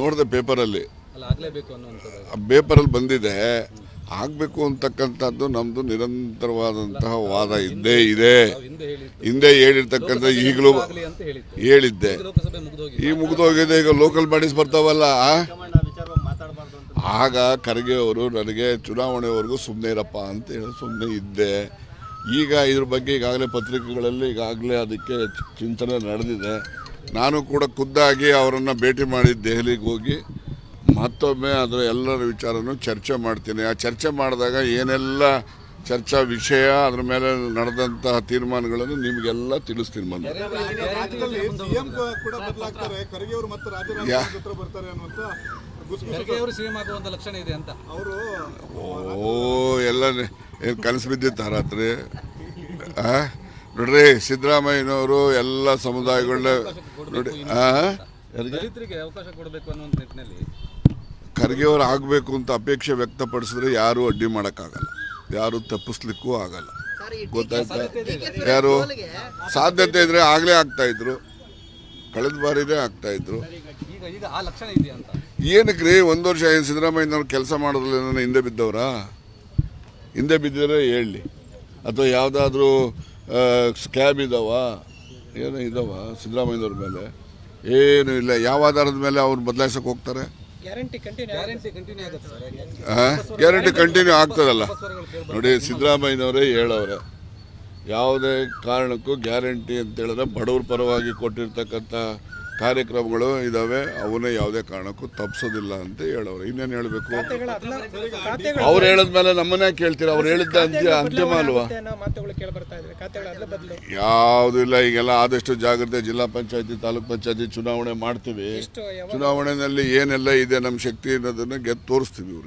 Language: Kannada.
ನೋಡಿದೆ ಪೇಪರಲ್ಲಿ. ಅಲ್ಲ ಆಗ್ಲೇಬೇಕು ಅನ್ನುವಂಥದ್ದು. ಆ ಪೇಪರಲ್ಲಿ ಬಂದಿದೆ ಆಗಬೇಕು ಅಂತಕ್ಕಂಥದ್ದು ನಮ್ಮದು ನಿರಂತರವಾದಂತಹ ವಾದ ಇದ್ದೇ ಇದೆ. ಹಿಂದೆ ಹೇಳಿರ್ತಕ್ಕಂಥ ಈಗಲೂ ಹೇಳಿದ್ದೆ. ಈ ಮುಗಿದೋಗಿದೆ. ಈಗ ಲೋಕಲ್ ಬಾಡೀಸ್ ಬರ್ತಾವಲ್ಲ ಆಗ ಖರ್ಗೆ ಅವರು ನನಗೆ ಚುನಾವಣೆವರೆಗೂ ಸುಮ್ಮನೆ ಇರಪ್ಪ ಅಂತ ಹೇಳಿ ಸುಮ್ಮನೆ ಇದ್ದೆ. ಈಗ ಇದ್ರ ಬಗ್ಗೆ ಈಗಾಗಲೇ ಪತ್ರಿಕೆಗಳಲ್ಲಿ ಈಗಾಗಲೇ ಅದಕ್ಕೆ ಚಿಂತನೆ ನಡೆದಿದೆ. ನಾನು ಕೂಡ ಖುದ್ದಾಗಿ ಅವರನ್ನು ಭೇಟಿ ಮಾಡಿ ದೆಹಲಿಗೆ ಹೋಗಿ ಮತ್ತೊಮ್ಮೆ ಅದರ ಎಲ್ಲರ ವಿಚಾರನೂ ಚರ್ಚೆ ಮಾಡ್ತೀನಿ. ಆ ಚರ್ಚೆ ಮಾಡಿದಾಗ ಏನೆಲ್ಲ ಚರ್ಚಾ ವಿಷಯ ಅದ್ರ ಮೇಲೆ ನಡೆದಂತಹ ತೀರ್ಮಾನಗಳನ್ನು ನಿಮಗೆಲ್ಲ ತಿಳಿಸ್ತೀನಿ ಬಂದು ಸಿಎಂ ಕೂಡ ಬದಲಾಗ್ತಾರೆ? ಖರ್ಗೆ ಮತ್ತೆ ರಾಜೀನಾಮೆ ಯಾ- ಬರ್ತಾರೆ ಅನ್ನುವಂತ ಗುಸಗುಸು ಖರ್ಗೆ ಅವರು ಸಿಎಂ ಲಕ್ಷಣ ಇದೆ ಅಂತ. ಅವರು ಓ ಎಲ್ಲ ಏನು ಕನಸು ಬಿದ್ದಿತ್ತು ರಾತ್ರಿ? ಆ? ನೋಡ್ರಿ ಸಿದ್ದರಾಮಯ್ಯನವರು ಎಲ್ಲ ಸಮುದಾಯಗಳನ್ನ ನೋಡಿ ಖರ್ಗೆಯವ್ರು ದಲಿತರಿಗೆ ಅವಕಾಶ ಕೊಡಬೇಕು ಅನ್ನೋ ನಿಟ್ಟಿನಲ್ಲಿ ಖರ್ಗೆ ಅವ್ರು ಆಗಬೇಕು ಅಂತ ಅಪೇಕ್ಷೆ ವ್ಯಕ್ತಪಡಿಸಿದ್ರೆ ಯಾರು ಅಡ್ಡಿ ಮಾಡೋಕ್ಕಾಗಲ್ಲ. ಯಾರು ತಪ್ಪಿಸ್ಲಿಕ್ಕೂ ಆಗಲ್ಲ. ಗೊತ್ತಾಯ್ತಾ? ಯಾರು? ಸಾಧ್ಯತೆ ಇದ್ರೆ ಆಗಲೇ ಆಗ್ತಾ ಇದ್ರು. ಕಳೆದ ಬಾರಿನೇ ಆಗ್ತಾ ಇದ್ರು. ಈಗ ಈಗ ಆ ಲಕ್ಷಣ ಇದೆಯಾ ಅಂತ? ಏನಕ್ಕೆ ರೀ? ಒಂದು ವರ್ಷ ಏನು ಸಿದ್ದರಾಮಯ್ಯನವ್ರು ಕೆಲಸ ಮಾಡೋದ್ರಲ್ಲಿ ನನ್ನ ಹಿಂದೆ ಬಿದ್ದವರಾ? ಹಿಂದೆ ಬಿದ್ದರೆ ಹೇಳಿ ಅಥವಾ ಯಾವುದಾದ್ರೂ ಸ್ಕ್ಯಾಬ್ ಇದಾವ? ಏನೋ ಇದಾವ ಸಿದ್ದರಾಮಯ್ಯನವ್ರ ಮೇಲೆ? ಏನು ಇಲ್ಲ. ಯಾವ ಆಧಾರದ ಮೇಲೆ ಅವ್ರು ಬದಲಾಯಿಸಕ್ಕೆ ಹೋಗ್ತಾರೆ? ಗ್ಯಾರಂಟಿ ಕಂಟಿನ್ಯೂ ಆಗುತ್ತೆ. ಸರ್ ಗ್ಯಾರಂಟಿ ಕಂಟಿನ್ಯೂ ಆಗ್ತದಲ್ಲ. ನೋಡಿ ಸಿದ್ದರಾಮಯ್ಯನವರೇ ಹೇಳವ್ರೆ ಯಾವುದೇ ಕಾರಣಕ್ಕೂ ಗ್ಯಾರಂಟಿ ಅಂತ ಹೇಳಿದ್ರೆ ಬಡವ್ರ ಪರವಾಗಿ ಕೊಟ್ಟಿರ್ತಕ್ಕಂಥ ಕಾರ್ಯಕ್ರಮಗಳು ಇದಾವೆ ಅವನ್ನ ಯಾವುದೇ ಕಾರಣಕ್ಕೂ ತಪ್ಪಿಸೋದಿಲ್ಲ ಅಂತ ಹೇಳೋರು ಇನ್ನೇನು ಹೇಳಬೇಕು? ಅವ್ರು ಹೇಳಿದ್ಮೇಲೆ ನಮ್ಮನ್ನೇ ಕೇಳ್ತೀರ? ಅವ್ರು ಹೇಳಿದ್ದ ಅಂತ್ಯ ಅಂತಿಮ ಅಲ್ವಾ ಯಾವುದು ಇಲ್ಲ ಈಗೆಲ್ಲ ಆದಷ್ಟು ಜಾಗ್ರತೆ ಜಿಲ್ಲಾ ಪಂಚಾಯತಿ ತಾಲೂಕ್ ಪಂಚಾಯತಿ ಚುನಾವಣೆ ಮಾಡ್ತೀವಿ. ಚುನಾವಣೆಯಲ್ಲಿ ಏನೆಲ್ಲ ಇದೆ ನಮ್ಮ ಶಕ್ತಿ ಅನ್ನೋದನ್ನ ಗೆದ್ದು ತೋರಿಸ್ತೀವಿ ಇವ್ರಿಗೆ.